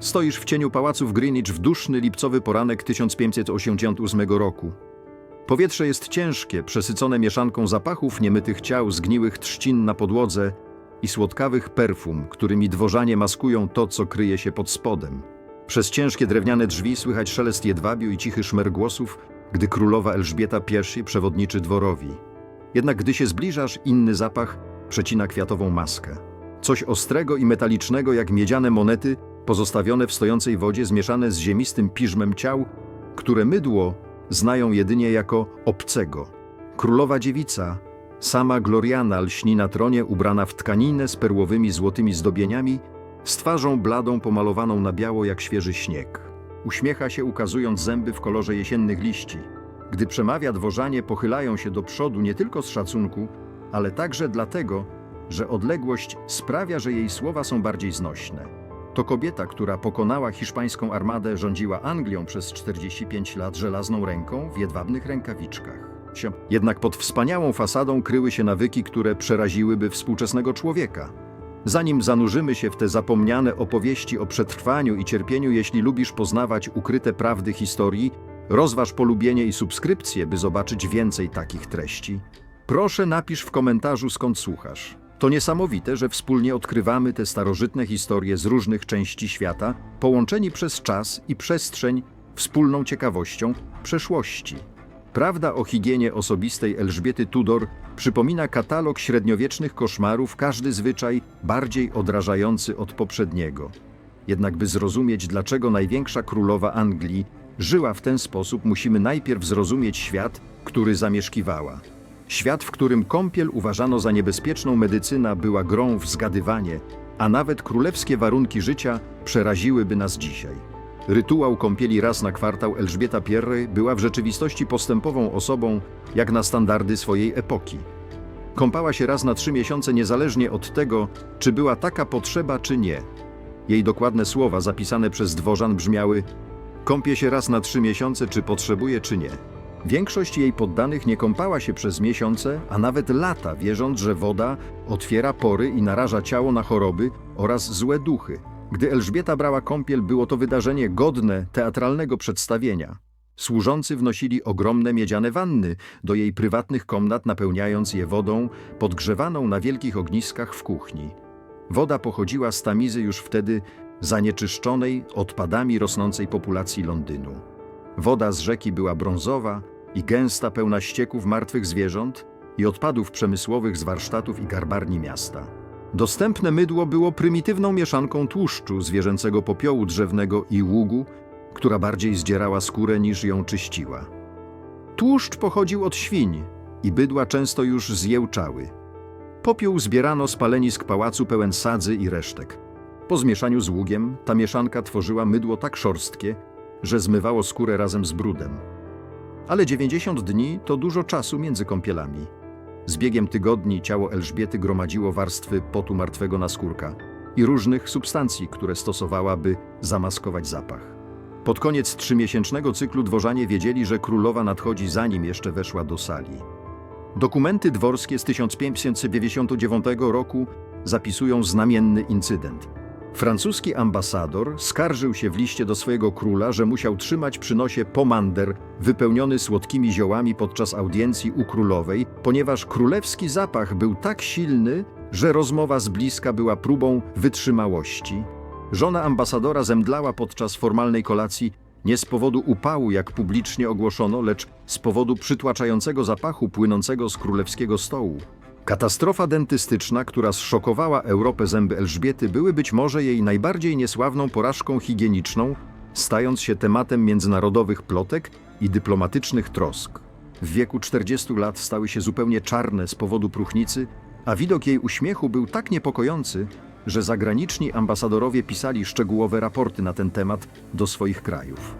Stoisz w cieniu pałacu w Greenwich w duszny lipcowy poranek 1588 roku. Powietrze jest ciężkie, przesycone mieszanką zapachów niemytych ciał, zgniłych trzcin na podłodze i słodkawych perfum, którymi dworzanie maskują to, co kryje się pod spodem. Przez ciężkie drewniane drzwi słychać szelest jedwabiu i cichy szmer głosów, gdy królowa Elżbieta I przewodniczy dworowi. Jednak gdy się zbliżasz, inny zapach przecina kwiatową maskę. Coś ostrego i metalicznego jak miedziane monety, pozostawione w stojącej wodzie, zmieszane z ziemistym piżmem ciał, które mydło znają jedynie jako obcego. Królowa dziewica, sama Gloriana lśni na tronie ubrana w tkaninę z perłowymi złotymi zdobieniami, z twarzą bladą pomalowaną na biało jak świeży śnieg. Uśmiecha się ukazując zęby w kolorze jesiennych liści. Gdy przemawia dworzanie pochylają się do przodu nie tylko z szacunku, ale także dlatego, że odległość sprawia, że jej słowa są bardziej znośne. To kobieta, która pokonała hiszpańską armadę, rządziła Anglią przez 45 lat żelazną ręką w jedwabnych rękawiczkach. Jednak pod wspaniałą fasadą kryły się nawyki, które przeraziłyby współczesnego człowieka. Zanim zanurzymy się w te zapomniane opowieści o przetrwaniu i cierpieniu, jeśli lubisz poznawać ukryte prawdy historii, rozważ polubienie i subskrypcję, by zobaczyć więcej takich treści. Proszę napisz w komentarzu skąd słuchasz. To niesamowite, że wspólnie odkrywamy te starożytne historie z różnych części świata, połączeni przez czas i przestrzeń wspólną ciekawością przeszłości. Prawda o higienie osobistej Elżbiety Tudor przypomina katalog średniowiecznych koszmarów, każdy zwyczaj bardziej odrażający od poprzedniego. Jednak by zrozumieć, dlaczego największa królowa Anglii żyła w ten sposób, musimy najpierw zrozumieć świat, który zamieszkiwała. Świat, w którym kąpiel uważano za niebezpieczną medycyna, była grą w zgadywanie, a nawet królewskie warunki życia przeraziłyby nas dzisiaj. Rytuał kąpieli raz na kwartał Elżbieta I była w rzeczywistości postępową osobą, jak na standardy swojej epoki. Kąpała się raz na trzy miesiące niezależnie od tego, czy była taka potrzeba, czy nie. Jej dokładne słowa zapisane przez dworzan brzmiały Kąpie się raz na trzy miesiące, czy potrzebuje, czy nie. Większość jej poddanych nie kąpała się przez miesiące, a nawet lata, wierząc, że woda otwiera pory i naraża ciało na choroby oraz złe duchy. Gdy Elżbieta brała kąpiel, było to wydarzenie godne teatralnego przedstawienia. Służący wnosili ogromne miedziane wanny do jej prywatnych komnat, napełniając je wodą podgrzewaną na wielkich ogniskach w kuchni. Woda pochodziła z tamizy już wtedy zanieczyszczonej odpadami rosnącej populacji Londynu. Woda z rzeki była brązowa i gęsta, pełna ścieków martwych zwierząt i odpadów przemysłowych z warsztatów i garbarni miasta. Dostępne mydło było prymitywną mieszanką tłuszczu, zwierzęcego popiołu drzewnego i ługu, która bardziej zdzierała skórę niż ją czyściła. Tłuszcz pochodził od świń i bydła często już zjełczały. Popiół zbierano z palenisk pałacu pełen sadzy i resztek. Po zmieszaniu z ługiem ta mieszanka tworzyła mydło tak szorstkie, że zmywało skórę razem z brudem. Ale 90 dni to dużo czasu między kąpielami. Z biegiem tygodni ciało Elżbiety gromadziło warstwy potu martwego naskórka i różnych substancji, które stosowała, by zamaskować zapach. Pod koniec trzymiesięcznego cyklu dworzanie wiedzieli, że królowa nadchodzi zanim jeszcze weszła do sali. Dokumenty dworskie z 1599 roku zapisują znamienny incydent. Francuski ambasador skarżył się w liście do swojego króla, że musiał trzymać przy nosie pomander wypełniony słodkimi ziołami podczas audiencji u królowej, ponieważ królewski zapach był tak silny, że rozmowa z bliska była próbą wytrzymałości. Żona ambasadora zemdlała podczas formalnej kolacji nie z powodu upału, jak publicznie ogłoszono, lecz z powodu przytłaczającego zapachu płynącego z królewskiego stołu. Katastrofa dentystyczna, która zszokowała Europę zęby Elżbiety, były być może jej najbardziej niesławną porażką higieniczną, stając się tematem międzynarodowych plotek i dyplomatycznych trosk. W wieku 40 lat stały się zupełnie czarne z powodu próchnicy, a widok jej uśmiechu był tak niepokojący, że zagraniczni ambasadorowie pisali szczegółowe raporty na ten temat do swoich krajów.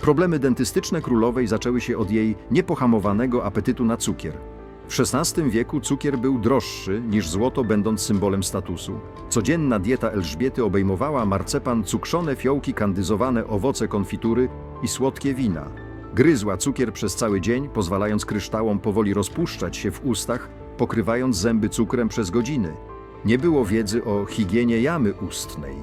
Problemy dentystyczne królowej zaczęły się od jej niepohamowanego apetytu na cukier. W XVI wieku cukier był droższy niż złoto, będąc symbolem statusu. Codzienna dieta Elżbiety obejmowała marcepan, cukrzone fiołki, kandyzowane owoce konfitury i słodkie wina. Gryzła cukier przez cały dzień, pozwalając kryształom powoli rozpuszczać się w ustach, pokrywając zęby cukrem przez godziny. Nie było wiedzy o higienie jamy ustnej.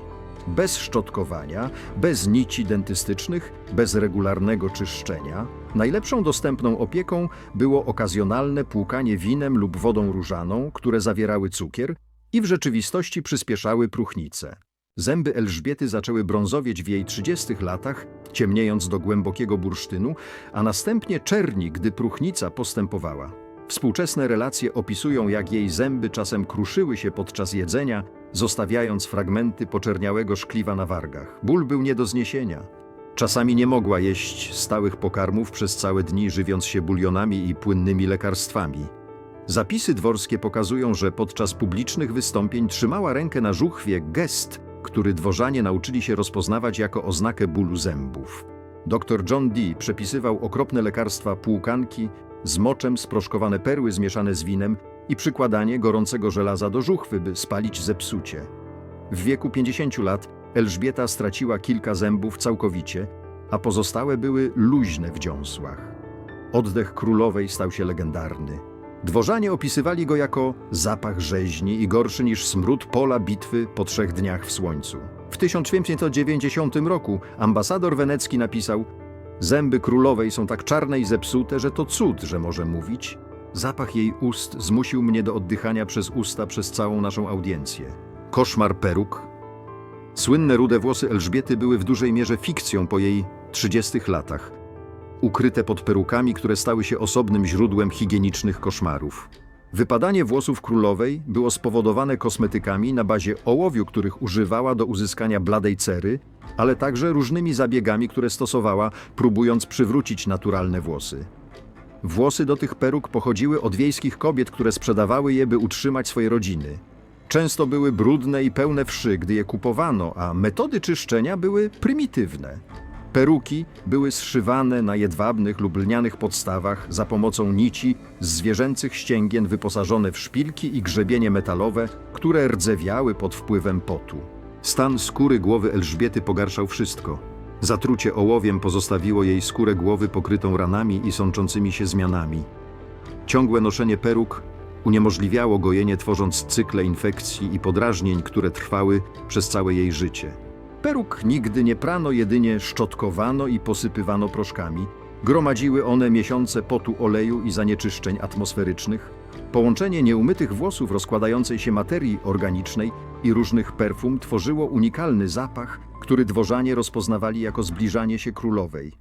bez szczotkowania, bez nici dentystycznych, bez regularnego czyszczenia. Najlepszą dostępną opieką było okazjonalne płukanie winem lub wodą różaną, które zawierały cukier i w rzeczywistości przyspieszały próchnicę. Zęby Elżbiety zaczęły brązowieć w jej 30 latach, ciemniejąc do głębokiego bursztynu, a następnie czerni, gdy próchnica postępowała. Współczesne relacje opisują, jak jej zęby czasem kruszyły się podczas jedzenia, zostawiając fragmenty poczerniałego szkliwa na wargach. Ból był nie do zniesienia. Czasami nie mogła jeść stałych pokarmów przez całe dni, żywiąc się bulionami i płynnymi lekarstwami. Zapisy dworskie pokazują, że podczas publicznych wystąpień trzymała rękę na żuchwie gest, który dworzanie nauczyli się rozpoznawać jako oznakę bólu zębów. Dr John Dee przepisywał okropne lekarstwa płukanki, z moczem sproszkowane perły zmieszane z winem i przykładanie gorącego żelaza do żuchwy, by spalić zepsucie. W wieku 50 lat Elżbieta straciła kilka zębów całkowicie, a pozostałe były luźne w dziąsłach. Oddech królowej stał się legendarny. Dworzanie opisywali go jako zapach rzeźni i gorszy niż smród pola bitwy po trzech dniach w słońcu. W 1590 roku ambasador wenecki napisał Zęby królowej są tak czarne i zepsute, że to cud, że może mówić. Zapach jej ust zmusił mnie do oddychania przez usta przez całą naszą audiencję. Koszmar peruk. Słynne rude włosy Elżbiety były w dużej mierze fikcją po jej 30 latach, ukryte pod perukami, które stały się osobnym źródłem higienicznych koszmarów. Wypadanie włosów królowej było spowodowane kosmetykami na bazie ołowiu, których używała do uzyskania bladej cery, ale także różnymi zabiegami, które stosowała, próbując przywrócić naturalne włosy. Włosy do tych peruk pochodziły od wiejskich kobiet, które sprzedawały je, by utrzymać swoje rodziny. Często były brudne i pełne wszy, gdy je kupowano, a metody czyszczenia były prymitywne. Peruki były zszywane na jedwabnych lub lnianych podstawach za pomocą nici z zwierzęcych ścięgien wyposażone w szpilki i grzebienie metalowe, które rdzewiały pod wpływem potu. Stan skóry głowy Elżbiety pogarszał wszystko. Zatrucie ołowiem pozostawiło jej skórę głowy pokrytą ranami i sączącymi się zmianami. Ciągłe noszenie peruk uniemożliwiało gojenie, tworząc cykle infekcji i podrażnień, które trwały przez całe jej życie. Peruk nigdy nie prano, jedynie szczotkowano i posypywano proszkami. Gromadziły one miesiące potu oleju i zanieczyszczeń atmosferycznych. Połączenie nieumytych włosów rozkładającej się materii organicznej i różnych perfum tworzyło unikalny zapach, który dworzanie rozpoznawali jako zbliżanie się królowej.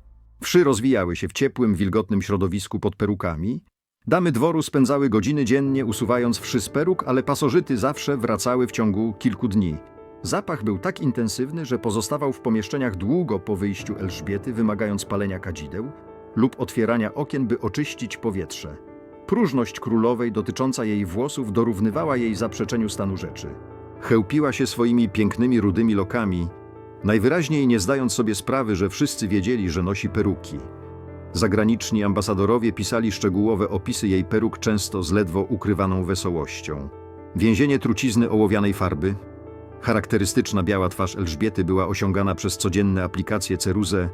Wszy rozwijały się w ciepłym, wilgotnym środowisku pod perukami. Damy dworu spędzały godziny dziennie usuwając wszy peruk, ale pasożyty zawsze wracały w ciągu kilku dni. Zapach był tak intensywny, że pozostawał w pomieszczeniach długo po wyjściu Elżbiety, wymagając palenia kadzideł lub otwierania okien, by oczyścić powietrze. Próżność królowej dotycząca jej włosów dorównywała jej zaprzeczeniu stanu rzeczy. Chełpiła się swoimi pięknymi rudymi lokami, najwyraźniej nie zdając sobie sprawy, że wszyscy wiedzieli, że nosi peruki. Zagraniczni ambasadorowie pisali szczegółowe opisy jej peruk często z ledwo ukrywaną wesołością. Więzienie trucizny ołowianej farby, charakterystyczna biała twarz Elżbiety była osiągana przez codzienne aplikacje ceruzę,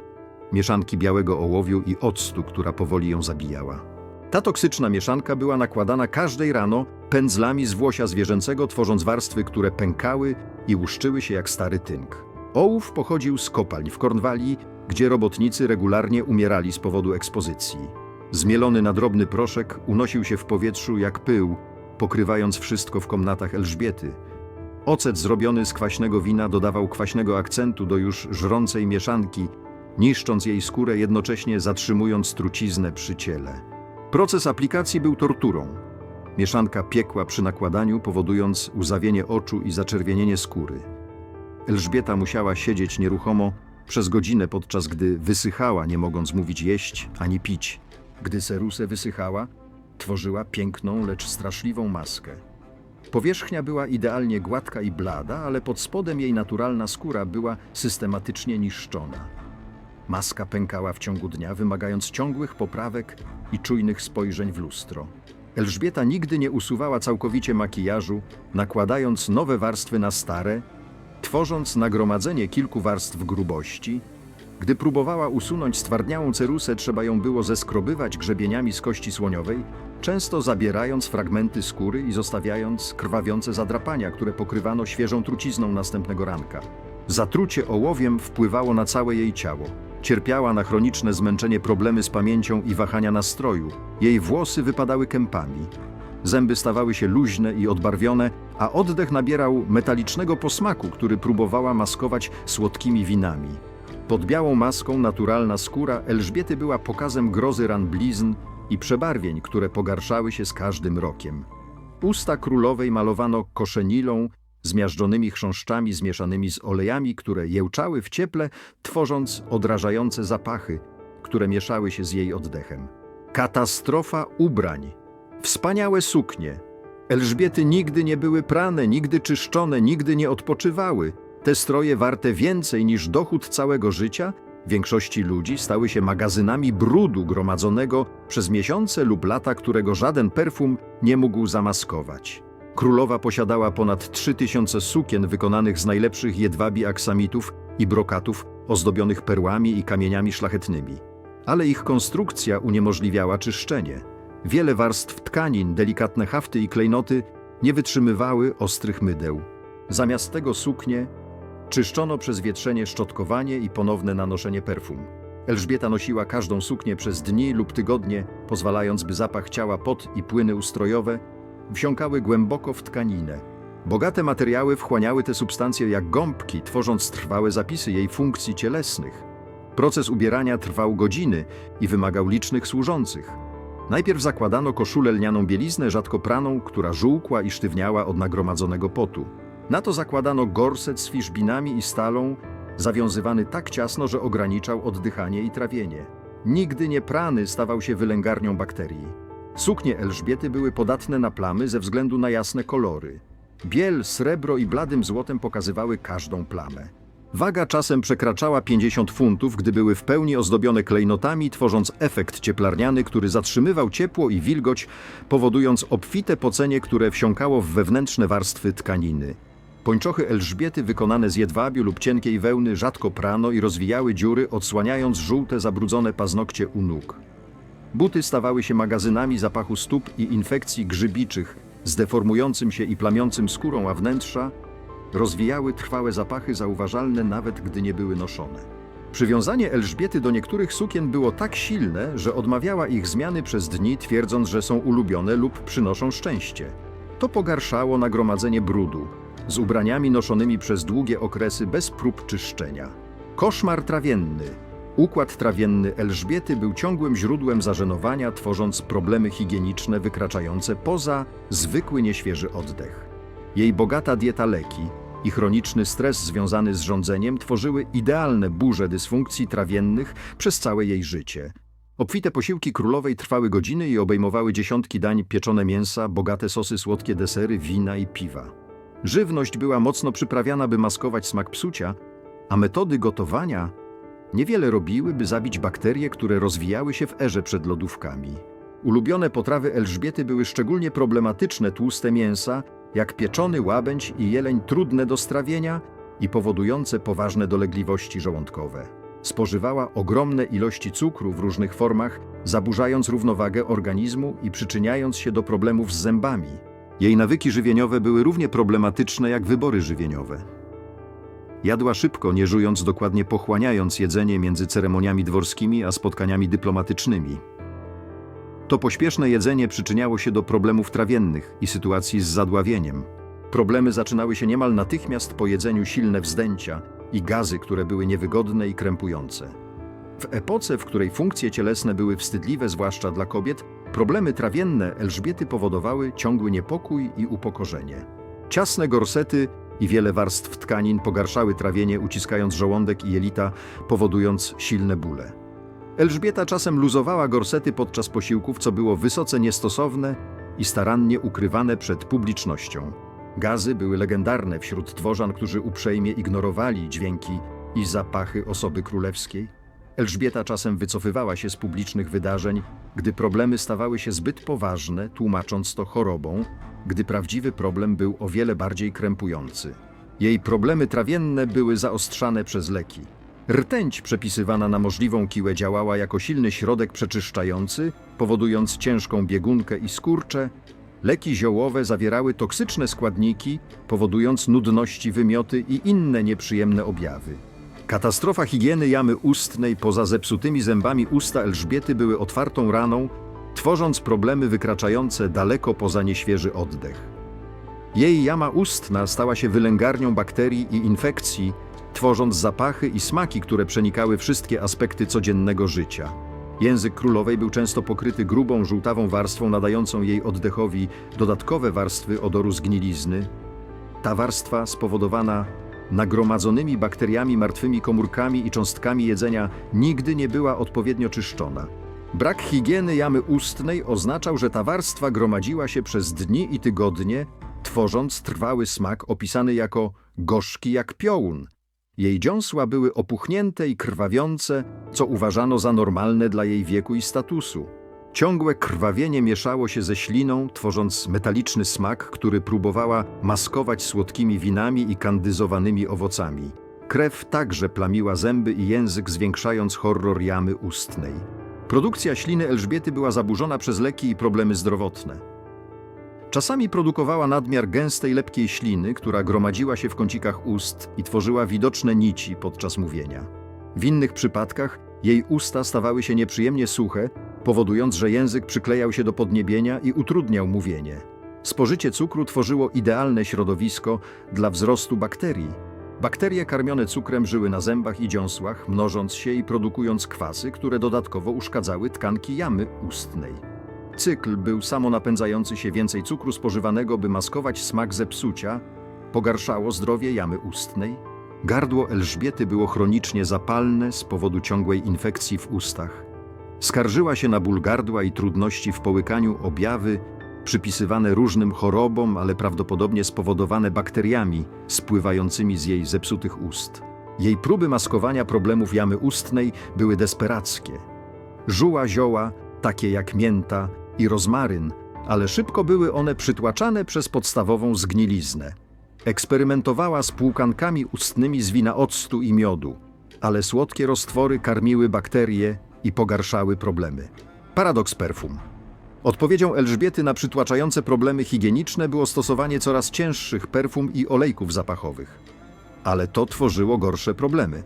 mieszanki białego ołowiu i octu, która powoli ją zabijała. Ta toksyczna mieszanka była nakładana każdej rano pędzlami z włosia zwierzęcego, tworząc warstwy, które pękały i łuszczyły się jak stary tynk. Ołów pochodził z kopalń w Kornwalii, gdzie robotnicy regularnie umierali z powodu ekspozycji. Zmielony na drobny proszek unosił się w powietrzu jak pył, pokrywając wszystko w komnatach Elżbiety. Ocet zrobiony z kwaśnego wina dodawał kwaśnego akcentu do już żrącej mieszanki, niszcząc jej skórę, jednocześnie zatrzymując truciznę przy ciele. Proces aplikacji był torturą. Mieszanka piekła przy nakładaniu, powodując łzawienie oczu i zaczerwienienie skóry. Elżbieta musiała siedzieć nieruchomo przez godzinę, podczas gdy wysychała, nie mogąc mówić jeść ani pić. Gdy serusę wysychała, tworzyła piękną, lecz straszliwą maskę. Powierzchnia była idealnie gładka i blada, ale pod spodem jej naturalna skóra była systematycznie niszczona. Maska pękała w ciągu dnia, wymagając ciągłych poprawek i czujnych spojrzeń w lustro. Elżbieta nigdy nie usuwała całkowicie makijażu, nakładając nowe warstwy na stare, tworząc nagromadzenie kilku warstw grubości. Gdy próbowała usunąć stwardniałą cerusę, trzeba ją było zeskrobywać grzebieniami z kości słoniowej, często zabierając fragmenty skóry i zostawiając krwawiące zadrapania, które pokrywano świeżą trucizną następnego ranka. Zatrucie ołowiem wpływało na całe jej ciało. Cierpiała na chroniczne zmęczenie, problemy z pamięcią i wahania nastroju. Jej włosy wypadały kępami. Zęby stawały się luźne i odbarwione, a oddech nabierał metalicznego posmaku, który próbowała maskować słodkimi winami. Pod białą maską naturalna skóra Elżbiety była pokazem grozy ran blizn i przebarwień, które pogarszały się z każdym rokiem. Usta królowej malowano koszenilą, zmiażdżonymi chrząszczami zmieszanymi z olejami, które jełczały w cieple, tworząc odrażające zapachy, które mieszały się z jej oddechem. Katastrofa ubrań. Wspaniałe suknie. Elżbiety nigdy nie były prane, nigdy czyszczone, nigdy nie odpoczywały. Te stroje warte więcej niż dochód całego życia, większości ludzi stały się magazynami brudu gromadzonego przez miesiące lub lata, którego żaden perfum nie mógł zamaskować. Królowa posiadała ponad 3000 sukien wykonanych z najlepszych jedwabi aksamitów i brokatów ozdobionych perłami i kamieniami szlachetnymi. Ale ich konstrukcja uniemożliwiała czyszczenie. Wiele warstw tkanin, delikatne hafty i klejnoty nie wytrzymywały ostrych mydeł. Zamiast tego suknie czyszczono przez wietrzenie, szczotkowanie i ponowne nanoszenie perfum. Elżbieta nosiła każdą suknię przez dni lub tygodnie, pozwalając, by zapach ciała, pot i płyny ustrojowe wsiąkały głęboko w tkaninę. Bogate materiały wchłaniały te substancje jak gąbki, tworząc trwałe zapisy jej funkcji cielesnych. Proces ubierania trwał godziny i wymagał licznych służących. Najpierw zakładano koszulę lnianą bieliznę, rzadko praną, która żółkła i sztywniała od nagromadzonego potu. Na to zakładano gorset z fiszbinami i stalą, zawiązywany tak ciasno, że ograniczał oddychanie i trawienie. Nigdy nie prany stawał się wylęgarnią bakterii. Suknie Elżbiety były podatne na plamy ze względu na jasne kolory. Biel, srebro i bladym złotem pokazywały każdą plamę. Waga czasem przekraczała 50 funtów, gdy były w pełni ozdobione klejnotami, tworząc efekt cieplarniany, który zatrzymywał ciepło i wilgoć, powodując obfite pocenie, które wsiąkało w wewnętrzne warstwy tkaniny. Pończochy Elżbiety wykonane z jedwabiu lub cienkiej wełny rzadko prano i rozwijały dziury, odsłaniając żółte, zabrudzone paznokcie u nóg. Buty stawały się magazynami zapachu stóp i infekcji grzybiczych, z deformującym się i plamiącym skórą, a wnętrza rozwijały trwałe zapachy zauważalne nawet gdy nie były noszone. Przywiązanie Elżbiety do niektórych sukien było tak silne, że odmawiała ich zmiany przez dni, twierdząc, że są ulubione lub przynoszą szczęście. To pogarszało nagromadzenie brudu, z ubraniami noszonymi przez długie okresy bez prób czyszczenia. Koszmar trawienny. Układ trawienny Elżbiety był ciągłym źródłem zażenowania, tworząc problemy higieniczne wykraczające poza zwykły nieświeży oddech. Jej bogata dieta leki i chroniczny stres związany z rządzeniem tworzyły idealne burze dysfunkcji trawiennych przez całe jej życie. Obfite posiłki królowej trwały godziny i obejmowały dziesiątki dań pieczone mięsa, bogate sosy, słodkie desery, wina i piwa. Żywność była mocno przyprawiana, by maskować smak psucia, a metody gotowania niewiele robiły, by zabić bakterie, które rozwijały się w erze przed lodówkami. Ulubione potrawy Elżbiety były szczególnie problematyczne tłuste mięsa, jak pieczony łabędź i jeleń trudne do strawienia i powodujące poważne dolegliwości żołądkowe. Spożywała ogromne ilości cukru w różnych formach, zaburzając równowagę organizmu i przyczyniając się do problemów z zębami. Jej nawyki żywieniowe były równie problematyczne jak wybory żywieniowe. Jadła szybko, nie żując dokładnie pochłaniając jedzenie między ceremoniami dworskimi a spotkaniami dyplomatycznymi. To pośpieszne jedzenie przyczyniało się do problemów trawiennych i sytuacji z zadławieniem. Problemy zaczynały się niemal natychmiast po jedzeniu silne wzdęcia i gazy, które były niewygodne i krępujące. W epoce, w której funkcje cielesne były wstydliwe, zwłaszcza dla kobiet, problemy trawienne Elżbiety powodowały ciągły niepokój i upokorzenie. Ciasne gorsety i wiele warstw tkanin pogarszały trawienie, uciskając żołądek i jelita, powodując silne bóle. Elżbieta czasem luzowała gorsety podczas posiłków, co było wysoce niestosowne i starannie ukrywane przed publicznością. Gazy były legendarne wśród dworzan, którzy uprzejmie ignorowali dźwięki i zapachy osoby królewskiej. Elżbieta czasem wycofywała się z publicznych wydarzeń, gdy problemy stawały się zbyt poważne, tłumacząc to chorobą, gdy prawdziwy problem był o wiele bardziej krępujący. Jej problemy trawienne były zaostrzane przez leki. Rtęć przepisywana na możliwą kiłę działała jako silny środek przeczyszczający, powodując ciężką biegunkę i skurcze, Leki ziołowe zawierały toksyczne składniki, powodując nudności, wymioty i inne nieprzyjemne objawy. Katastrofa higieny jamy ustnej poza zepsutymi zębami usta Elżbiety były otwartą raną, tworząc problemy wykraczające daleko poza nieświeży oddech. Jej jama ustna stała się wylęgarnią bakterii i infekcji, tworząc zapachy i smaki, które przenikały wszystkie aspekty codziennego życia. Język królowej był często pokryty grubą, żółtawą warstwą nadającą jej oddechowi dodatkowe warstwy odoru zgnilizny. Ta warstwa spowodowana nagromadzonymi bakteriami, martwymi komórkami i cząstkami jedzenia nigdy nie była odpowiednio czyszczona. Brak higieny jamy ustnej oznaczał, że ta warstwa gromadziła się przez dni i tygodnie, tworząc trwały smak opisany jako gorzki jak piołun. Jej dziąsła były opuchnięte i krwawiące, co uważano za normalne dla jej wieku i statusu. Ciągłe krwawienie mieszało się ze śliną, tworząc metaliczny smak, który próbowała maskować słodkimi winami i kandyzowanymi owocami. Krew także plamiła zęby i język, zwiększając horror jamy ustnej. Produkcja śliny Elżbiety była zaburzona przez leki i problemy zdrowotne. Czasami produkowała nadmiar gęstej, lepkiej śliny, która gromadziła się w kącikach ust i tworzyła widoczne nici podczas mówienia. W innych przypadkach jej usta stawały się nieprzyjemnie suche, powodując, że język przyklejał się do podniebienia i utrudniał mówienie. Spożycie cukru tworzyło idealne środowisko dla wzrostu bakterii. Bakterie karmione cukrem żyły na zębach i dziąsłach, mnożąc się i produkując kwasy, które dodatkowo uszkadzały tkanki jamy ustnej. Cykl był samonapędzający się więcej cukru spożywanego, by maskować smak zepsucia, pogarszało zdrowie jamy ustnej. Gardło Elżbiety było chronicznie zapalne z powodu ciągłej infekcji w ustach. Skarżyła się na ból gardła i trudności w połykaniu objawy, przypisywane różnym chorobom, ale prawdopodobnie spowodowane bakteriami spływającymi z jej zepsutych ust. Jej próby maskowania problemów jamy ustnej były desperackie. Żuła zioła, takie jak mięta i rozmaryn, ale szybko były one przytłaczane przez podstawową zgniliznę. Eksperymentowała z płukankami ustnymi z wina octu i miodu, ale słodkie roztwory karmiły bakterie i pogarszały problemy. Paradoks perfum. Odpowiedzią Elżbiety na przytłaczające problemy higieniczne było stosowanie coraz cięższych perfum i olejków zapachowych. Ale to tworzyło gorsze problemy.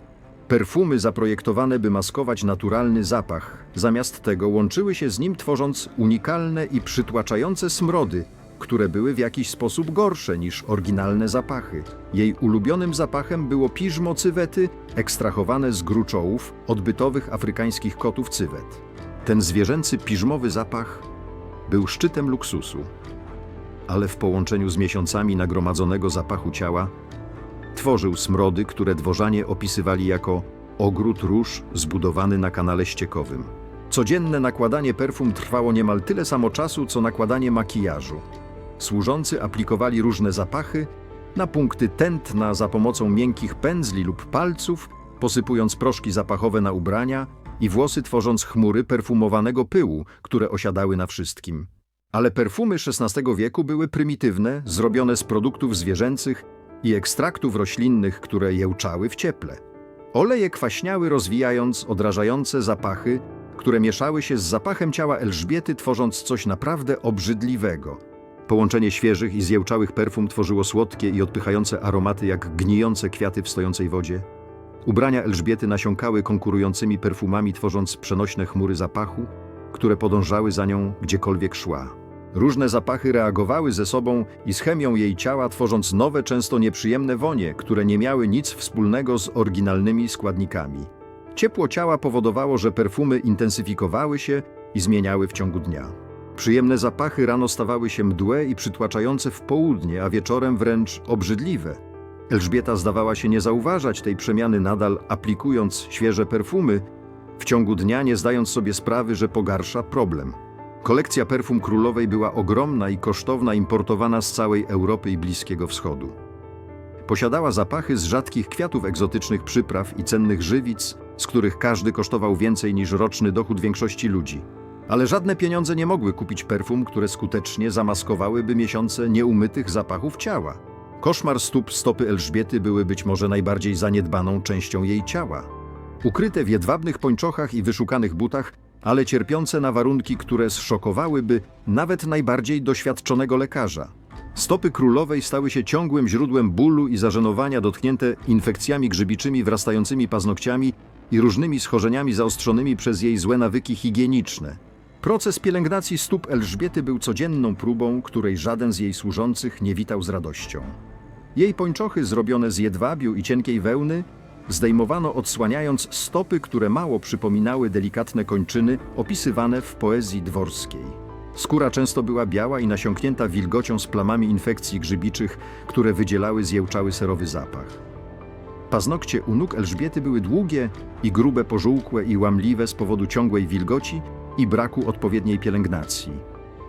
Perfumy zaprojektowane, by maskować naturalny zapach, zamiast tego łączyły się z nim, tworząc unikalne i przytłaczające smrody, które były w jakiś sposób gorsze niż oryginalne zapachy. Jej ulubionym zapachem było piżmo cywety, ekstrahowane z gruczołów odbytowych afrykańskich kotów cywet. Ten zwierzęcy piżmowy zapach był szczytem luksusu, ale w połączeniu z miesiącami nagromadzonego zapachu ciała tworzył smrody, które dworzanie opisywali jako ogród róż zbudowany na kanale ściekowym. Codzienne nakładanie perfum trwało niemal tyle samo czasu, co nakładanie makijażu. Służący aplikowali różne zapachy na punkty tętna za pomocą miękkich pędzli lub palców, posypując proszki zapachowe na ubrania i włosy tworząc chmury perfumowanego pyłu, które osiadały na wszystkim. Ale perfumy XVI wieku były prymitywne, zrobione z produktów zwierzęcych i ekstraktów roślinnych, które jełczały w cieple. Oleje kwaśniały, rozwijając odrażające zapachy, które mieszały się z zapachem ciała Elżbiety, tworząc coś naprawdę obrzydliwego. Połączenie świeżych i zjełczałych perfum tworzyło słodkie i odpychające aromaty jak gnijące kwiaty w stojącej wodzie. Ubrania Elżbiety nasiąkały konkurującymi perfumami, tworząc przenośne chmury zapachu, które podążały za nią gdziekolwiek szła. Różne zapachy reagowały ze sobą i z chemią jej ciała, tworząc nowe, często nieprzyjemne wonie, które nie miały nic wspólnego z oryginalnymi składnikami. Ciepło ciała powodowało, że perfumy intensyfikowały się i zmieniały w ciągu dnia. Przyjemne zapachy rano stawały się mdłe i przytłaczające w południe, a wieczorem wręcz obrzydliwe. Elżbieta zdawała się nie zauważać tej przemiany nadal aplikując świeże perfumy, w ciągu dnia nie zdając sobie sprawy, że pogarsza problem. Kolekcja perfum królowej była ogromna i kosztowna, importowana z całej Europy i Bliskiego Wschodu. Posiadała zapachy z rzadkich kwiatów egzotycznych przypraw i cennych żywic, z których każdy kosztował więcej niż roczny dochód większości ludzi. Ale żadne pieniądze nie mogły kupić perfum, które skutecznie zamaskowałyby miesiące nieumytych zapachów ciała. Koszmar stóp stopy Elżbiety były być może najbardziej zaniedbaną częścią jej ciała. Ukryte w jedwabnych pończochach i wyszukanych butach, ale cierpiące na warunki, które zszokowałyby nawet najbardziej doświadczonego lekarza. Stopy królowej stały się ciągłym źródłem bólu i zażenowania dotknięte infekcjami grzybiczymi wrastającymi paznokciami i różnymi schorzeniami zaostrzonymi przez jej złe nawyki higieniczne. Proces pielęgnacji stóp Elżbiety był codzienną próbą, której żaden z jej służących nie witał z radością. Jej pończochy zrobione z jedwabiu i cienkiej wełny zdejmowano odsłaniając stopy, które mało przypominały delikatne kończyny opisywane w poezji dworskiej. Skóra często była biała i nasiąknięta wilgocią z plamami infekcji grzybiczych, które wydzielały zjełczały serowy zapach. Paznokcie u nóg Elżbiety były długie i grube, pożółkłe i łamliwe z powodu ciągłej wilgoci i braku odpowiedniej pielęgnacji.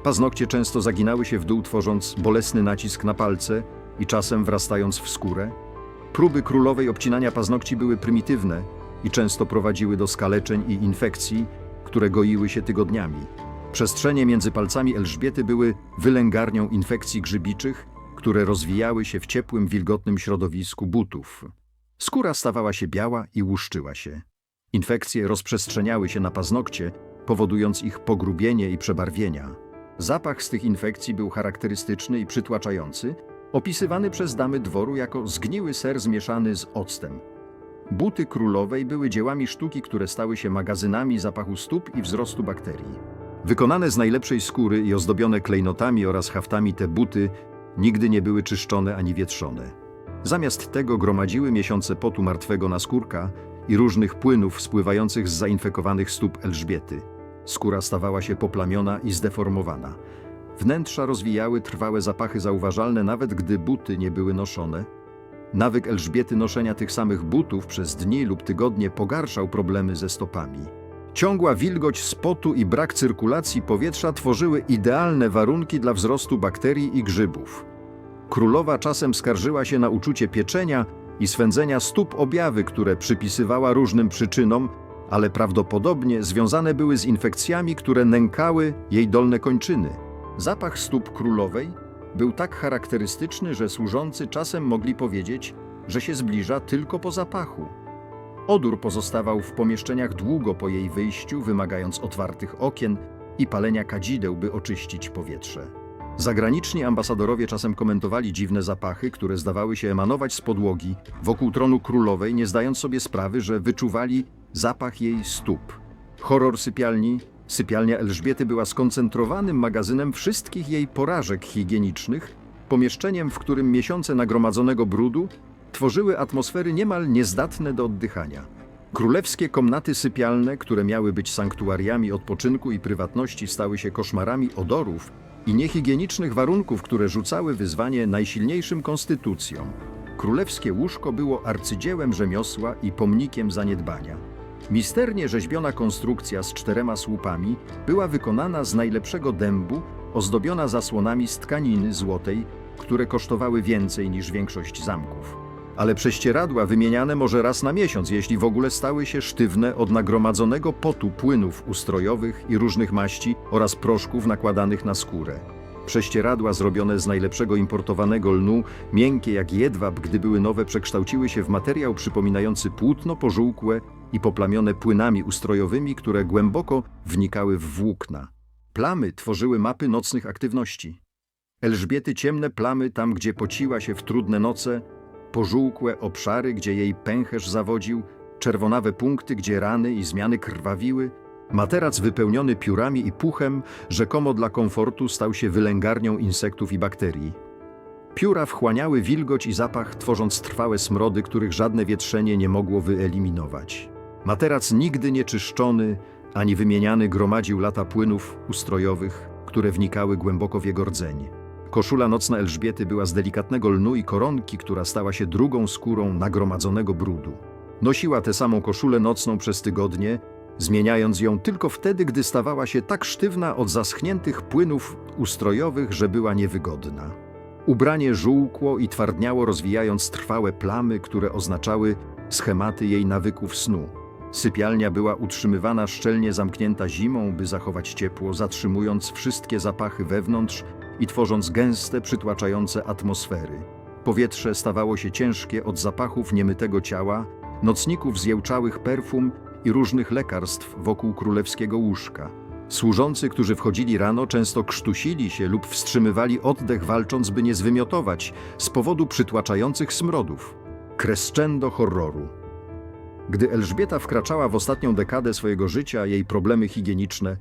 Paznokcie często zaginały się w dół, tworząc bolesny nacisk na palce i czasem wrastając w skórę. Próby królowej obcinania paznokci były prymitywne i często prowadziły do skaleczeń i infekcji, które goiły się tygodniami. Przestrzenie między palcami Elżbiety były wylęgarnią infekcji grzybiczych, które rozwijały się w ciepłym, wilgotnym środowisku butów. Skóra stawała się biała i łuszczyła się. Infekcje rozprzestrzeniały się na paznokcie, powodując ich pogrubienie i przebarwienia. Zapach z tych infekcji był charakterystyczny i przytłaczający, opisywany przez damy dworu jako zgniły ser zmieszany z octem. Buty królowej były dziełami sztuki, które stały się magazynami zapachu stóp i wzrostu bakterii. Wykonane z najlepszej skóry i ozdobione klejnotami oraz haftami te buty nigdy nie były czyszczone ani wietrzone. Zamiast tego gromadziły miesiące potu martwego naskórka i różnych płynów spływających z zainfekowanych stóp Elżbiety. Skóra stawała się poplamiona i zdeformowana. Wnętrza rozwijały trwałe zapachy zauważalne, nawet gdy buty nie były noszone. Nawyk Elżbiety noszenia tych samych butów przez dni lub tygodnie pogarszał problemy ze stopami. Ciągła wilgoć z i brak cyrkulacji powietrza tworzyły idealne warunki dla wzrostu bakterii i grzybów. Królowa czasem skarżyła się na uczucie pieczenia i swędzenia stóp objawy, które przypisywała różnym przyczynom, ale prawdopodobnie związane były z infekcjami, które nękały jej dolne kończyny. Zapach stóp królowej był tak charakterystyczny, że służący czasem mogli powiedzieć, że się zbliża tylko po zapachu. Odór pozostawał w pomieszczeniach długo po jej wyjściu, wymagając otwartych okien i palenia kadzideł, by oczyścić powietrze. Zagraniczni ambasadorowie czasem komentowali dziwne zapachy, które zdawały się emanować z podłogi wokół tronu królowej, nie zdając sobie sprawy, że wyczuwali zapach jej stóp. Horror sypialni, sypialnia Elżbiety była skoncentrowanym magazynem wszystkich jej porażek higienicznych, pomieszczeniem, w którym miesiące nagromadzonego brudu tworzyły atmosfery niemal niezdatne do oddychania. Królewskie komnaty sypialne, które miały być sanktuariami odpoczynku i prywatności, stały się koszmarami odorów i niehigienicznych warunków, które rzucały wyzwanie najsilniejszym konstytucjom. Królewskie łóżko było arcydziełem rzemiosła i pomnikiem zaniedbania. Misternie rzeźbiona konstrukcja z czterema słupami była wykonana z najlepszego dębu, ozdobiona zasłonami z tkaniny złotej, które kosztowały więcej niż większość zamków ale prześcieradła wymieniane może raz na miesiąc, jeśli w ogóle stały się sztywne od nagromadzonego potu płynów ustrojowych i różnych maści oraz proszków nakładanych na skórę. Prześcieradła zrobione z najlepszego importowanego lnu, miękkie jak jedwab, gdy były nowe, przekształciły się w materiał przypominający płótno pożółkłe i poplamione płynami ustrojowymi, które głęboko wnikały w włókna. Plamy tworzyły mapy nocnych aktywności. Elżbiety ciemne plamy tam, gdzie pociła się w trudne noce, pożółkłe obszary, gdzie jej pęcherz zawodził, czerwonawe punkty, gdzie rany i zmiany krwawiły, materac wypełniony piórami i puchem, rzekomo dla komfortu stał się wylęgarnią insektów i bakterii. Pióra wchłaniały wilgoć i zapach, tworząc trwałe smrody, których żadne wietrzenie nie mogło wyeliminować. Materac nigdy nie czyszczony, ani wymieniany gromadził lata płynów ustrojowych, które wnikały głęboko w jego rdzeń. Koszula nocna Elżbiety była z delikatnego lnu i koronki, która stała się drugą skórą nagromadzonego brudu. Nosiła tę samą koszulę nocną przez tygodnie, zmieniając ją tylko wtedy, gdy stawała się tak sztywna od zaschniętych płynów ustrojowych, że była niewygodna. Ubranie żółkło i twardniało, rozwijając trwałe plamy, które oznaczały schematy jej nawyków snu. Sypialnia była utrzymywana szczelnie zamknięta zimą, by zachować ciepło, zatrzymując wszystkie zapachy wewnątrz i tworząc gęste, przytłaczające atmosfery. Powietrze stawało się ciężkie od zapachów niemytego ciała, nocników zjełczałych perfum i różnych lekarstw wokół królewskiego łóżka. Służący, którzy wchodzili rano, często krztusili się lub wstrzymywali oddech, walcząc, by nie zwymiotować z powodu przytłaczających smrodów. Crescendo horroru. Gdy Elżbieta wkraczała w ostatnią dekadę swojego życia, jej problemy higieniczne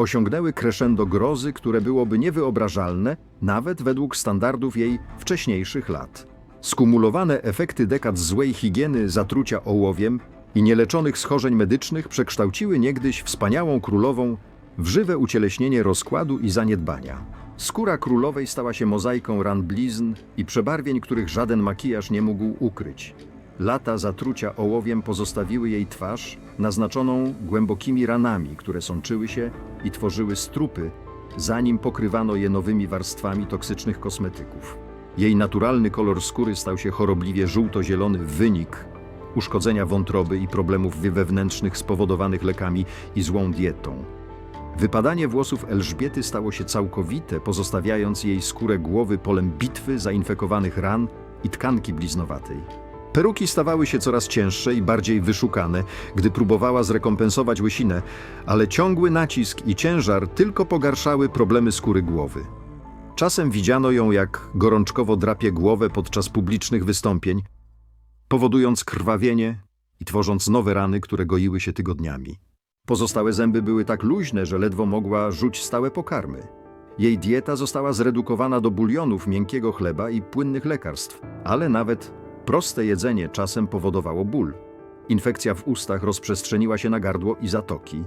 osiągnęły crescendo grozy, które byłoby niewyobrażalne nawet według standardów jej wcześniejszych lat. Skumulowane efekty dekad złej higieny, zatrucia ołowiem i nieleczonych schorzeń medycznych przekształciły niegdyś wspaniałą królową w żywe ucieleśnienie rozkładu i zaniedbania. Skóra królowej stała się mozaiką ran blizn i przebarwień, których żaden makijaż nie mógł ukryć. Lata zatrucia ołowiem pozostawiły jej twarz naznaczoną głębokimi ranami, które sączyły się i tworzyły strupy, zanim pokrywano je nowymi warstwami toksycznych kosmetyków. Jej naturalny kolor skóry stał się chorobliwie żółto-zielony wynik uszkodzenia wątroby i problemów wewnętrznych spowodowanych lekami i złą dietą. Wypadanie włosów Elżbiety stało się całkowite, pozostawiając jej skórę głowy polem bitwy zainfekowanych ran i tkanki bliznowatej. Peruki stawały się coraz cięższe i bardziej wyszukane, gdy próbowała zrekompensować łysinę, ale ciągły nacisk i ciężar tylko pogarszały problemy skóry głowy. Czasem widziano ją, jak gorączkowo drapie głowę podczas publicznych wystąpień, powodując krwawienie i tworząc nowe rany, które goiły się tygodniami. Pozostałe zęby były tak luźne, że ledwo mogła rzuć stałe pokarmy. Jej dieta została zredukowana do bulionów, miękkiego chleba i płynnych lekarstw, ale nawet proste jedzenie czasem powodowało ból. Infekcja w ustach rozprzestrzeniła się na gardło i zatoki,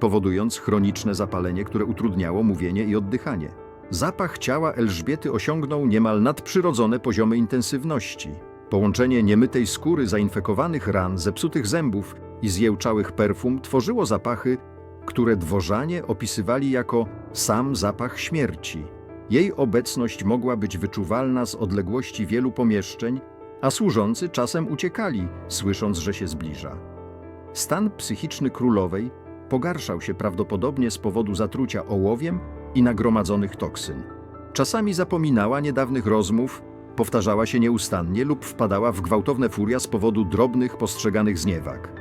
powodując chroniczne zapalenie, które utrudniało mówienie i oddychanie. Zapach ciała Elżbiety osiągnął niemal nadprzyrodzone poziomy intensywności. Połączenie niemytej skóry, zainfekowanych ran, zepsutych zębów i zjełczałych perfum tworzyło zapachy, które dworzanie opisywali jako sam zapach śmierci. Jej obecność mogła być wyczuwalna z odległości wielu pomieszczeń, a służący czasem uciekali, słysząc, że się zbliża. Stan psychiczny królowej pogarszał się prawdopodobnie z powodu zatrucia ołowiem i nagromadzonych toksyn. Czasami zapominała niedawnych rozmów, powtarzała się nieustannie lub wpadała w gwałtowne furia z powodu drobnych postrzeganych zniewag.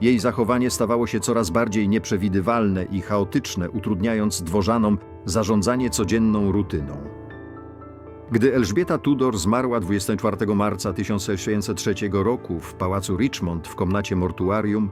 Jej zachowanie stawało się coraz bardziej nieprzewidywalne i chaotyczne, utrudniając dworzanom zarządzanie codzienną rutyną. Gdy Elżbieta Tudor zmarła 24 marca 1603 roku w pałacu Richmond w komnacie mortuarium,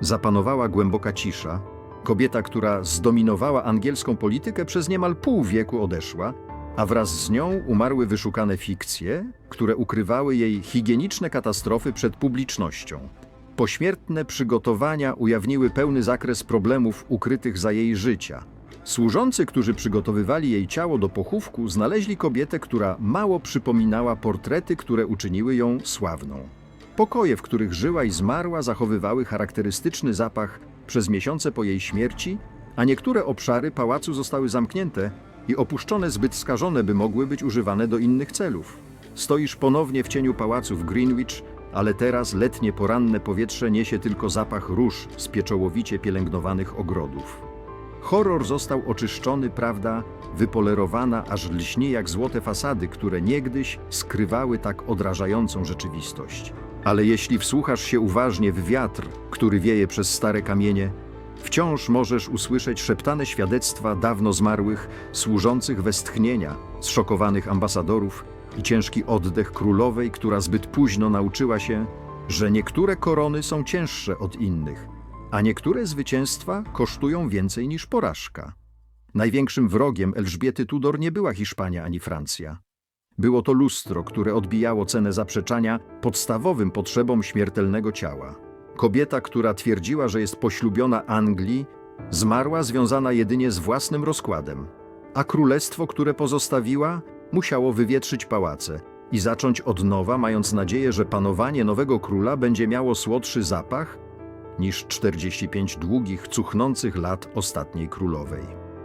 zapanowała głęboka cisza. Kobieta, która zdominowała angielską politykę przez niemal pół wieku odeszła, a wraz z nią umarły wyszukane fikcje, które ukrywały jej higieniczne katastrofy przed publicznością. Pośmiertne przygotowania ujawniły pełny zakres problemów ukrytych za jej życia. Służący, którzy przygotowywali jej ciało do pochówku, znaleźli kobietę, która mało przypominała portrety, które uczyniły ją sławną. Pokoje, w których żyła i zmarła, zachowywały charakterystyczny zapach przez miesiące po jej śmierci, a niektóre obszary pałacu zostały zamknięte i opuszczone zbyt skażone, by mogły być używane do innych celów. Stoisz ponownie w cieniu pałacu w Greenwich, ale teraz letnie poranne powietrze niesie tylko zapach róż z pieczołowicie pielęgnowanych ogrodów. Horror został oczyszczony, prawda, wypolerowana, aż lśni jak złote fasady, które niegdyś skrywały tak odrażającą rzeczywistość. Ale jeśli wsłuchasz się uważnie w wiatr, który wieje przez stare kamienie, wciąż możesz usłyszeć szeptane świadectwa dawno zmarłych, służących westchnienia, zszokowanych ambasadorów i ciężki oddech królowej, która zbyt późno nauczyła się, że niektóre korony są cięższe od innych, a niektóre zwycięstwa kosztują więcej niż porażka. Największym wrogiem Elżbiety Tudor nie była Hiszpania ani Francja. Było to lustro, które odbijało cenę zaprzeczania podstawowym potrzebom śmiertelnego ciała. Kobieta, która twierdziła, że jest poślubiona Anglii, zmarła związana jedynie z własnym rozkładem, a królestwo, które pozostawiła, musiało wywietrzyć pałace i zacząć od nowa, mając nadzieję, że panowanie nowego króla będzie miało słodszy zapach niż 45 długich, cuchnących lat ostatniej królowej.